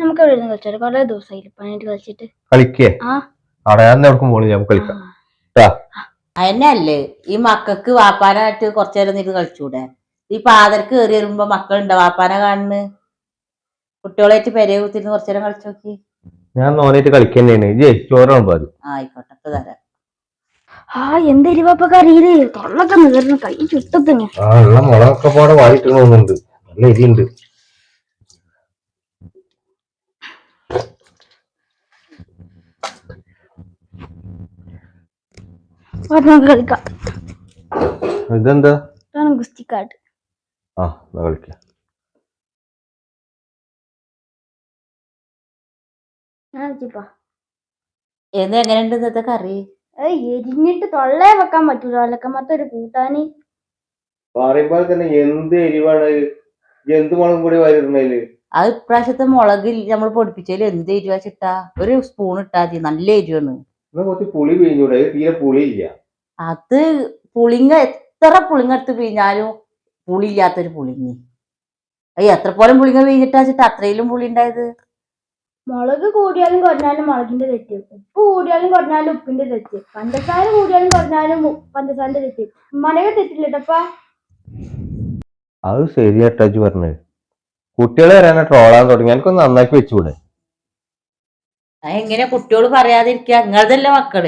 നമുക്ക് എവിടെ നിന്ന് കളിച്ചാൽ കുറെ ദിവസമായി പണിയിട്ട് കളിച്ചിട്ട്. കളിക്കേ? ആ. അവിടെ ഞാൻ എവിടേക്കും പോണില്ല നമുക്ക് കളിക്കാം. ട്ടാ. അതന്നെയല്ലേ ഈ മക്കൾക്ക് വാപ്പാനായിട്ട് കുറച്ചു നേരം നിന്ന് കളിച്ചൂടെ? ഈ പാതർക്ക് കയറി വരുമ്പോ മക്കളുണ്ടോ വാപ്പാനെ കാണുന്നു? കുട്ടികളായിട്ട് പെരയെ കുത്തിരുന്ന് കുറച്ചു നേരം കളിച്ചു നോക്കി. ഞാൻ നോനായിട്ട് കളിക്കന്നെയാണ്. ആയിക്കോട്ടെ തരാം. ആ എന്ത് എരിവപ്പ കറിയിൽ തൊള്ളൊക്കെ നീർന്നു കൈ ചുട്ടത്തിന്. ആ ഉള്ള മുളകൊക്കെ പാടെ വായിട്ട് നല്ല എരിയുണ്ട് നമുക്ക് കളിക്കാം. ഇതെന്താ? ഇതാണ് ഗുസ്തിക്കാട്ട് ആ എന്നാ കളിക്കാം. ഞാൻ വെച്ചിപ്പാ ഇന്നത്തെ കറി? എരിഞ്ഞിട്ട് തൊള്ളേ വെക്കാൻ പറ്റൂല. അലക്കമ്മത്തെ ഒരു കൂട്ടാന്. പറയുമ്പോൾ തന്നെ എന്ത് എരിവാണ്? എന്ത് മുളകും കൂടി വരുന്നതിൽ അത് ഇപ്രാവശ്യത്തെ മുളക് നമ്മൾ പൊടിപ്പിച്ചാൽ എന്ത് എരിവാ ചിട്ടാ? ഒരു സ്പൂൺ ഇട്ടാ മതി. നല്ല എരിവാണ്. കുറച്ച് പുളി പിഴിഞ്ഞൂടെ. തീരെ പുളി ഇല്ല അത് പുളിങ്ങ എത്ര പുളിങ്ങ എടുത്ത് പിഴിഞ്ഞാലും പുളിയില്ലാത്തൊരു പുളിങ്ങി. അയ്യ എത്ര പോലും പുളിങ്ങ പിഴിഞ്ഞിട്ടാ ചിട്ടാ? അത്രയിലും പുളി ഉണ്ടായത് മുളക് കൂടിയാലും കുറഞ്ഞാലും മുളകിന്റെ തെറ്റ്. ഉപ്പ് കൂടിയാലും കുറഞ്ഞാലും ഉപ്പിന്റെ തെറ്റ്. പഞ്ചസാര കൂടിയാലും കുറഞ്ഞാലും പഞ്ചസാരന്റെ തെറ്റ്. ഉമ്മാനൊക്കെ തെറ്റില്ലേട്ടപ്പാ അത് ശരിയാട്ടാജ് പറഞ്ഞത്. കുട്ടികളെ വരാനാ ട്രോളാൻ തുടങ്ങി എനിക്കൊന്ന് നന്നാക്കി വെച്ചുകൂടെ? എങ്ങനെ കുട്ടിയോട് പറയാതിരിക്കുക നിങ്ങളതല്ലേ മക്കൾ.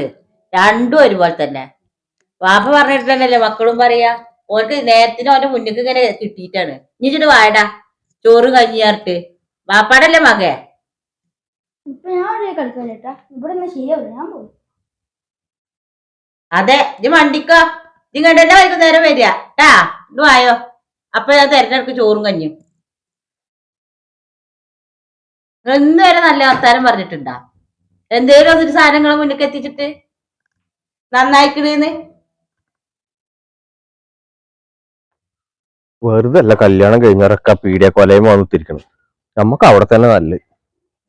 രണ്ടും ഒരുപോലെ തന്നെ. വാപ്പ പറഞ്ഞിട്ടുണ്ടല്ലേ മക്കളും പറയാ? ഓർക്ക് നേരത്തിന് ഓന്റെ മുന്നിക്ക് ഇങ്ങനെ കിട്ടിയിട്ടാണ്. ഇനി വായടാ. ചോറ് കഞ്ഞിയാർട്ട് വാപ്പാടല്ലേ മകേ ഇപ്പൊ ഞാൻ അവിടെ കളിക്കാനേട്ടാ ഇവിടെ നിന്ന് ശരിയാവില്ല ഞാൻ പോകും അതെ ഇത് വണ്ടിക്കോ? നിങ്ങൾ തന്നെ വൈകുന്നേരം വരിക. ട്ടാ ഇത് വായോ. അപ്പൊ ഞാൻ തിരഞ്ഞെടുക്ക് ചോറും കഞ്ഞു. നിങ്ങൾ ഇന്ന് വരെ നല്ല വർത്താനം പറഞ്ഞിട്ടുണ്ടാ? എന്തേലും ഒന്നിട്ട് സാധനങ്ങളെ മുന്നിലേക്ക് എത്തിച്ചിട്ട്? നന്നായിക്കണേന്ന്? വെറുതെ അല്ല കല്യാണം കഴിഞ്ഞവരൊക്കെ പീഡിയ കൊലയും വന്നിട്ടിരിക്കണം. നമുക്ക് അവിടെ തന്നെ നല്ലത്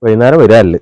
വൈകുന്നേരം വരാല്ലേ